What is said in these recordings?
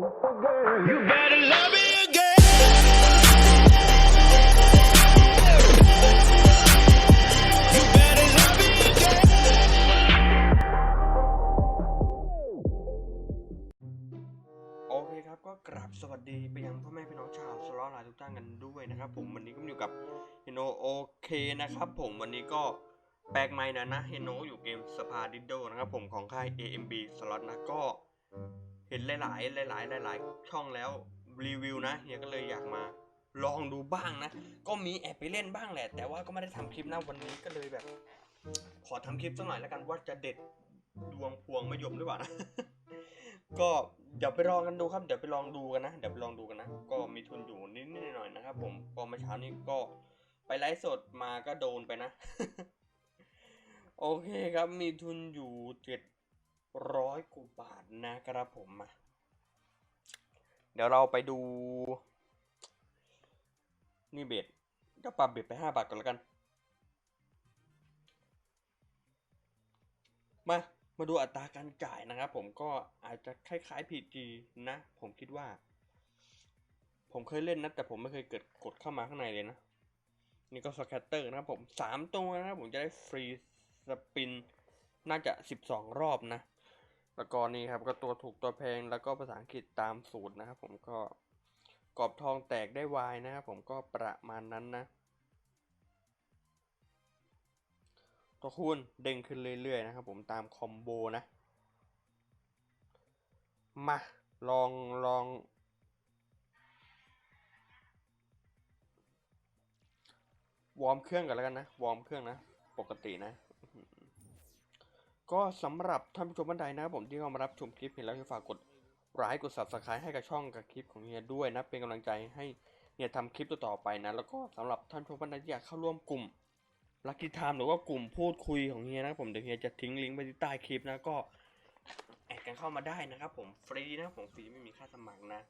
โอเคครับก็กราบสวัสดีไปยังพ่อแม่พี่น้องชาวสล้อหลายทุกท่านกันด้วยนะครับผมวันนี้ก็อยู่กับเฮโนโอเคนะครับผมวันนี้ก็แปลกใหม่นะนะเฮโนอยู่เกมสภาดิโดนะครับผมของค่าย AMB สล็อตนะก็ เห็นหลายๆหลายๆหลายๆช่องแล้วรีวิวนะเฮียก็เลยอยากมาลองดูบ้างนะ ก็มีแอบไปเล่นบ้างแหละ แต่ว่าก็ไม่ได้ทำคลิปนะวันนี้ก็เลยแบบ ขอทำคลิปสักหน่อยแล้วกันว่าจะเด็ดดวงพวงมะยมหรือเปล่านะก็เดี๋ยวไปลองกันดูครับ เดี๋ยวไปลองดูกันนะเดี๋ยวไปลองดูกันนะ ก็มีทุนอยู่นิดๆหน่อยๆนะครับ ผมก็เมื่อเช้านี้ก็ไปไลฟ์สดมาก็โดนไปนะ โอเคครับมีทุนอยู่เจ็ด ร้อยกว่าบาทนะครับผมมาเดี๋ยวเราไปดู นี่เบ็ดเดี๋ยวปรับเบ็ดไปห้าบาทก่อนแล้วกัน มา มาดูอัตราการจ่ายนะครับผมก็อาจจะคล้ายๆ PG นะ ผมคิดว่า ผมเคยเล่นนะ แต่ผมไม่เคยเกิดกดเข้ามาข้างในเลยนะ นี่ก็สแคตเตอร์นะครับผมสามตัวนะครับผมจะได้ฟรีสปินน่าจะสิบสองรอบนะ แล้วก็นี่ครับก็ตัวถูกตัวแพงแล้วก็ภาษาอังกฤษตามสูตรนะครับ ผมก็กรอบทองแตกได้วายนะครับผมก็ประมาณนั้นนะตัวคูณเด้งขึ้นเรื่อยๆนะครับผมตามคอมโบนะมาลองลอง วอร์มเครื่องกันแล้วกันนะ วอร์มเครื่องนะ ปกตินะ ก็สำหรับท่านผู้ชมท่านใดนะครับผมที่เข้ามารับชมคลิปเห็นแล้วฝากกดไลค์กด subscribe ให้กับช่องกับคลิปของเฮียด้วยนะ เป็นกำลังใจให้เฮียทำคลิปต่อๆไปนะ แล้วก็สำหรับท่านผู้ชมท่านใดที่อยากเข้าร่วมกลุ่มลักกี้ไทม์หรือว่ากลุ่มพูดคุยของเฮียนะครับผมเดี๋ยวเฮียจะทิ้งลิงก์ไว้ที่ใต้คลิปนะก็แอดกันเข้ามาได้นะครับผมฟรีนะครับผมฟรีไม่มีค่าสมัครนะ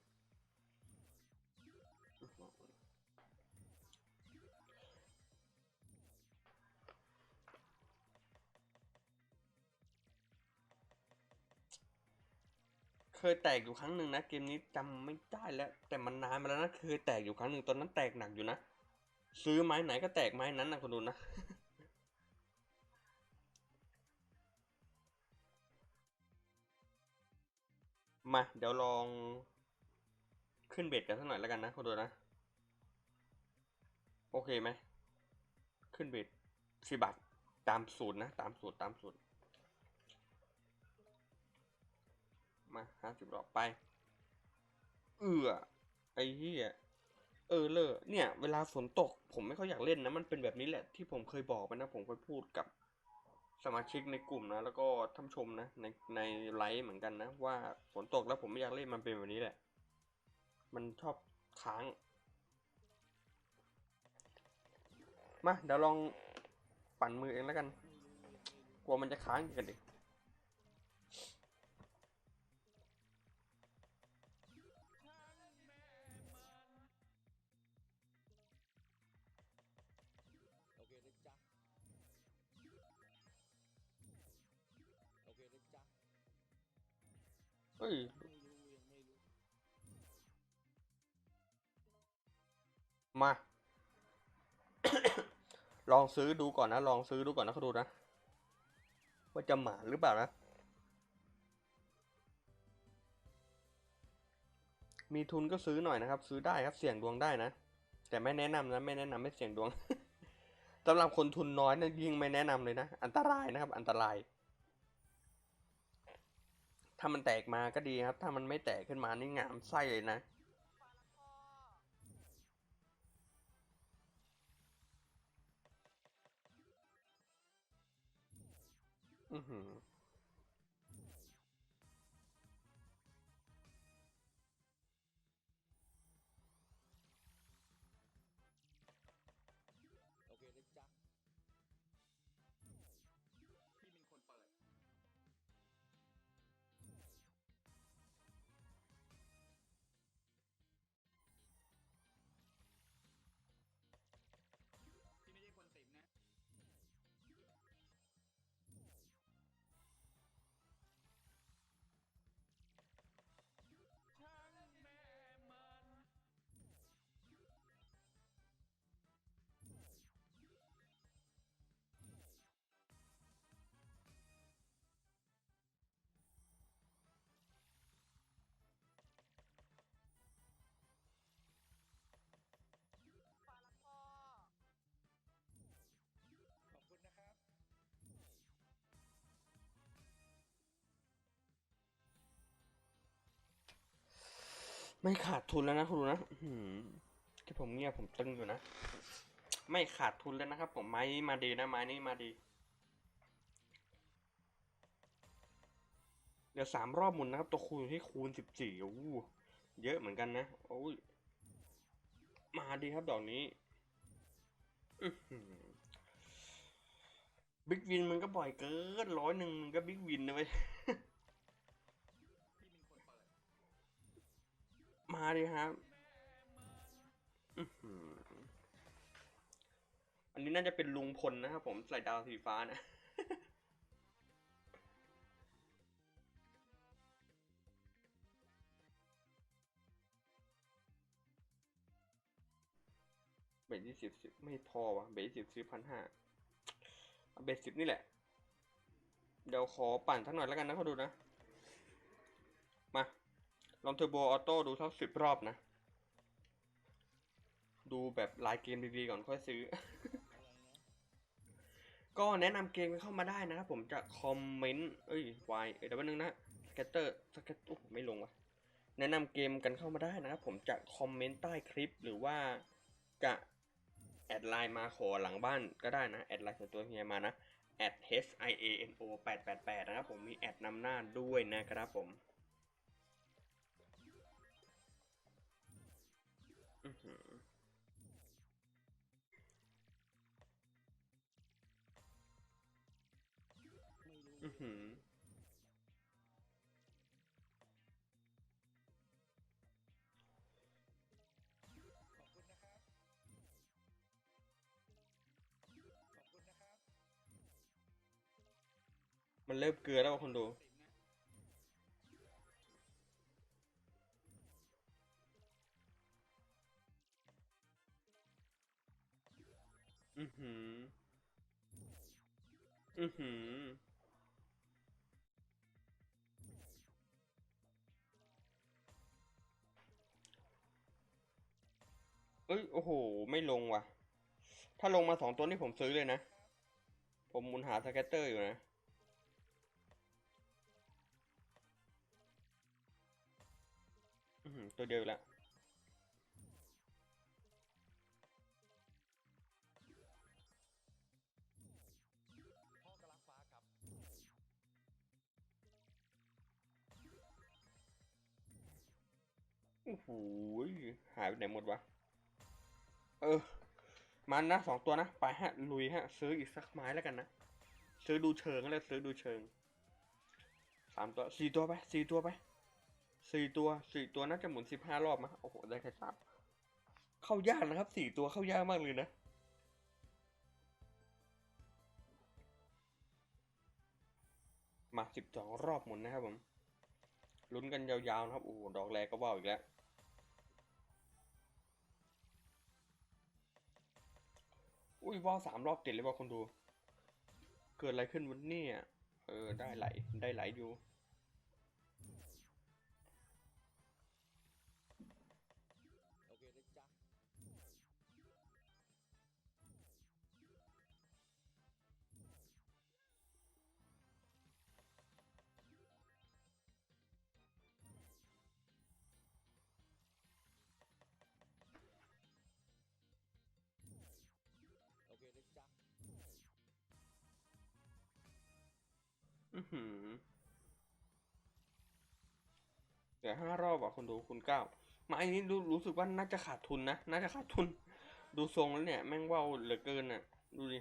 เคยแตกอยู่ครั้งหนึ่งนะเกมนี้จำไม่ได้แล้ว แต่มันนานมาแล้วนะเคยแตกอยู่ครั้งหนึ่งตอนนั้นแตกหนักอยู่นะซื้อไม้ไหนก็แตกไม้นั้นนะคุณดูนะมาเดี๋ยวลองขึ้นเบ็ดกันสักหน่อยแล้วกันนะคุณดูนะ โอเคไหม ขึ้นเบ็ดสิบาทตามสูตรนะ ตามสูตรตามสูตร มาห้าสิบรอบไป เอือไอ้เหี้ยเออเลอเนี่ย เวลาฝนตก ผมไม่ค่อยอยากเล่นนะ มันเป็นแบบนี้แหละที่ผมเคยบอกไปนะ ผมเคยพูดกับสมาชิกในกลุ่มนะ แล้วก็ท่านชมนะ ในในไลฟ์เหมือนกันนะ ว่าฝนตกแล้วผมไม่อยากเล่นมันเป็นแบบนี้แหละ มันชอบค้าง มาเดี๋ยวลองปั่นมือเองแล้วกัน กลัวมันจะค้างอีกกันดิ เฮ้ยมา ลองซื้อดูก่อนนะ ลองซื้อดูก่อนนะเขาดูนะ ว่าจะหมาหรือเปล่านะ มีทุนก็ซื้อหน่อยนะครับ ซื้อได้ครับเสี่ยงดวงได้นะ แต่ไม่แนะนำนะไม่แนะนำให้เสี่ยงดวงสำหรับคนทุนน้อยนะยิ่งไม่แนะนำเลยนะ อันตรายนะครับ อันตราย ถ้ามันแตกมาก็ดีครับ ถ้ามันไม่แตกขึ้นมานี่งามไส้เลยนะ อือหือ ไม่ขาดทุนแล้วนะคุณดูนะที่ผมเงียบผมตึงอยู่นะ ไม่ขาดทุนแล้วนะครับ ผมไม้นี้มาดีนะไม้นี้มาดีเดี๋ยวสามรอบหมุนนะครับ ตัวคูณที่คูณสิบสี่โอ้โหเยอะเหมือนกันนะโอ้ยมาดีครับดอกนี้บิ๊กวินมันก็บ่อยเกินร้อยหนึ่งมันก็บิ๊กวินนะเว้ย ดิครับอันนี้น่าจะเป็นลุงพลนะครับผมใส่ดาวสีฟ้านะเบสยี่สิบไม่พอวะเบสสิบซื้อพันห้าเบสสิบนี่แหละ เดี๋ยวขอปั่นสักหน่อยแล้วกันนะเขาดูนะ ลองเทอร์โบออโต้ดูสักสิบรอบนะ ดูแบบลายเกมดีๆก่อนค่อยซื้อ ก็แนะนำเกมกันเข้ามาได้นะครับผมจะคอมเมนต์เอ้ยวายเดี๋ยวแป๊บนึงนะสเกตเตอร์สเกตโอ้ไม่ลงว่ะ แนะนำเกมกันเข้ามาได้นะครับผมจะคอมเมนต์ใต้คลิปหรือว่าจะแอดไลน์มาขอหลังบ้านก็ได้นะ แอดไลน์ส่วนตัวเฮียมานะ at h i a n o 888 นะครับผมมีแอดนำหน้าด้วยนะครับผม มันเริ่มเกลือแล้วคนดูอือหือ อือหือ เอ้ย โอ้โห ไม่ลงว่ะ ถ้าลงมาสองตัวนี่ผมซื้อเลยนะ ผมมุนหาสเก็ตเตอร์อยู่นะ ตัวเดียวล้วพ่อกำลังฟ้าครับโอ้โห หายไปไหนหมดวะ เออ มันนะสองตัวนะ ไปฮะ ลุยฮะ ซื้ออีกสักไม้แล้วกันนะ ซื้อดูเชิงแล้วซื้อดูเชิงสามตัวสี่ตัวไปสี่ตัวไปสี่ตัวสี่ตัวน่าจะหมุนสิบห้ารอบมั้งโอ้โห ได้แค่สามเข้ายากนะครับสี่ตัวเข้ายากมากเลยนะมาสิบสองรอบหมุนนะครับผมลุ้นกันยาวๆนะครับโอ้โหดอกแรกก็ว่าวอีกแล้ว อุ้ยว่าสามรอบติดเลยว่าคนดู เกิดอะไรขึ้นวันนี้เออได้ไหลได้ไหลอยู่ อือหือเดี๋ยวห้ารอบอะคนดูคุณเก้ามาอันนี้รู้รู้สึกว่าน่าจะขาดทุนนะ น่าจะขาดทุน ดูทรงแล้วเนี่ย แม่งว่าวเหลือเกินอะ ดูดิ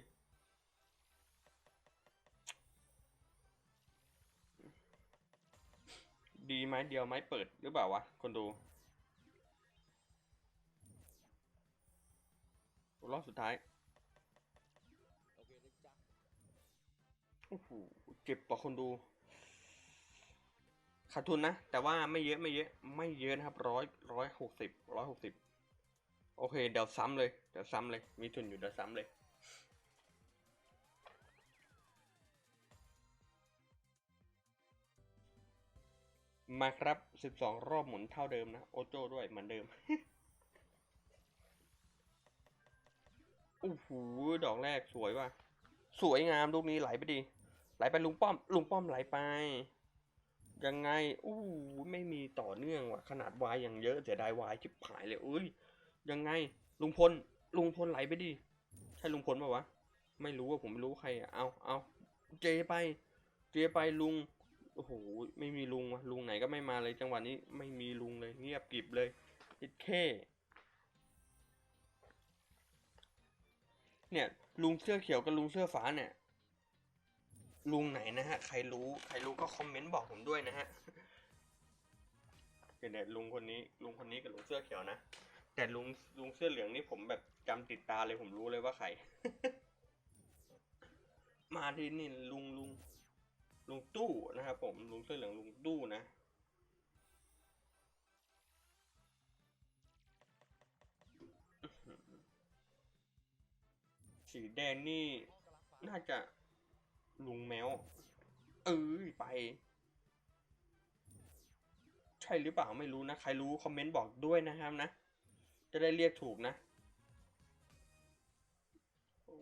ดีไหมเดียวไหมเปิดหรือเปล่าวะ คนดูรอบสุดท้าย โอ้โหเจ็บปะคนดู ขาดทุนนะ แต่ว่าไม่เยอะไม่เยอะ ไม่เยอะนะครับร้อยร้อยหกสิบร้อยหกสิบโอเค เดี๋ยวซ้ำเลย เดี๋ยวซ้ำเลย มีทุนอยู่เดี๋ยวซ้ำเลยมาครับสิบสองรอบหมุนเท่าเดิมนะ โอโจ้ด้วยเหมือนเดิม โอ้โห ดอกแรกสวยว่ะ สวยงามลูกนี้ไหลไปดี ไหลไปลุงป้อม ลุงป้อมไหลไป ยังไง อู้ไม่มีต่อเนื่องว่ะ ขนาดวายอย่างเยอะเสียดายวายชิบหายเลยเอ้ย ยังไง ลุงพล ลุงพลไหลไปดิ ใช่ลุงพลปะวะ ไม่รู้ว่าผมไม่รู้ใครอะเอาเอาเจไป เจไปลุง โอ้โห ไม่มีลุงวะลุงไหนก็ไม่มาเลย จังหวะนี้ไม่มีลุงเลย เงียบกริบเลยอิดเคเนี่ย ลุงเสื้อเขียวกับลุงเสื้อฟ้าเนี่ย ลุงไหนนะฮะ ใครรู้ ใครรู้ก็คอมเมนต์บอกผมด้วยนะฮะเดี๋ยวเนี่ยลุงคนนี้ ลุงคนนี้กับลุงเสื้อเขียวนะ แต่ลุงลุงเสื้อเหลืองนี่ผมแบบจำติดตาเลยผมรู้เลยว่าใคร มาที่นี่ลุงลุงลุงตู้นะครับผมลุงเสื้อเหลืองลุงตู้นะสีแดงนี่น่าจะ ลุงแมว เอ้ยไป ใช่หรือเปล่าไม่รู้นะ ใครรู้คอมเมนต์บอกด้วยนะครับนะ จะได้เรียกถูกนะโอ้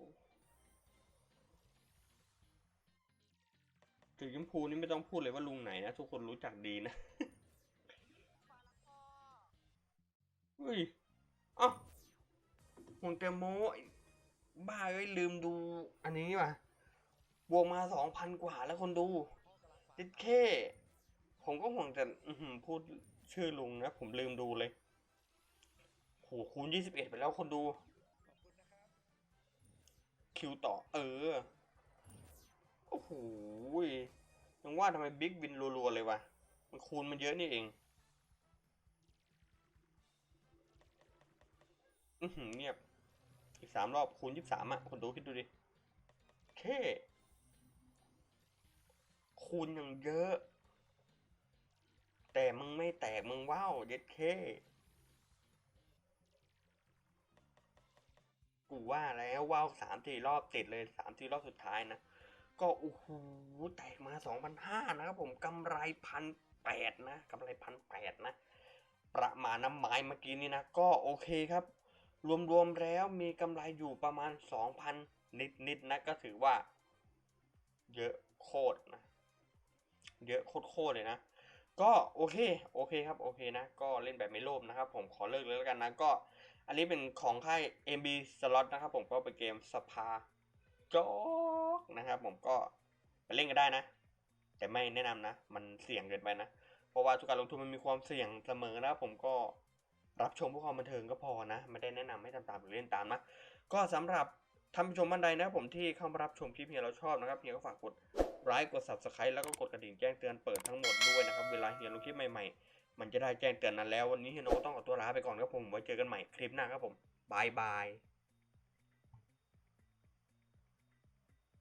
สีชมพูนี่ไม่ต้องพูดเลยว่าลุงไหนนะ ทุกคนรู้จักดีนะเฮ้ยอ้าห่วงแตโม้บ้าเอ้ยลืมดูอันนี้ว่ะ บวกมาสองพันกว่าแล้วคนดูติดเค่ ผมก็ห่วงแต่พูดชื่อลุงนะ ผมลืมดูเลยโหคูณยี่สิบเอ็ดไปแล้วคนดู คิวต่อ เออ โอ้โหยังว่าทำไมบิ๊กวินรัวๆเลยวะ มันคูณมันเยอะนี่เอง อือหือเงียบ อีกสามรอบคูณยี่สิบสามอะ คนดูคิดดูดิ เค คูณอย่างเยอะ แต่มึงไม่แตกมึงว้าวเย็ดเค กูว่าแล้วว้าวสามสี่รอบติดเลยสามสี่รอบสุดท้ายนะ ก็โอ้โหแตกมาสองพันห้านะครับผมกำไรพันแปดนะกำไรพันแปดนะ ประมาณน้ำไม้เมื่อกี้นี้นะ ก็โอเคครับ รวมๆแล้วมีกำไรอยู่ประมาณสองพันนิดๆนะก็ถือว่าเยอะโคตรนะ เยอะโคตรๆเลยนะ ก็โอเคโอเคครับโอเคนะ ก็เล่นแบบไม่โลภนะครับ ผมขอเลิกเลยแล้วกันนะก็ อันนี้เป็นของค่าย MB Slot นะครับ ผมก็เป็นเกมสภาจอกนะครับผมก็ไปเล่นกันได้นะ แต่ไม่แนะนำนะ มันเสี่ยงเกินไปนะ เพราะว่าทุกการลงทุนมันมีความเสี่ยงเสมอนะผมก็รับชมเพื่อความบันเทิงก็พอนะ ไม่ได้แนะนำให้ทำตามหรือเล่นตามนะ ก็สำหรับ ท่านผู้ชมบ้านใดนะครับผมที่เข้ามารับชมคลิปเฮียเราชอบนะครับเฮียก็ฝากกดไลค์กด subscribe แล้วก็กดกระดิ่งแจ้งเตือนเปิดทั้งหมดด้วยนะครับเวลาเฮียลงคลิปใหม่ๆ มันจะได้แจ้งเตือนนั้นแล้ววันนี้เฮียโนก็ต้องขอตัวลาไปก่อนครับผมไว้เจอกันใหม่คลิปหน้าครับผมบายบาย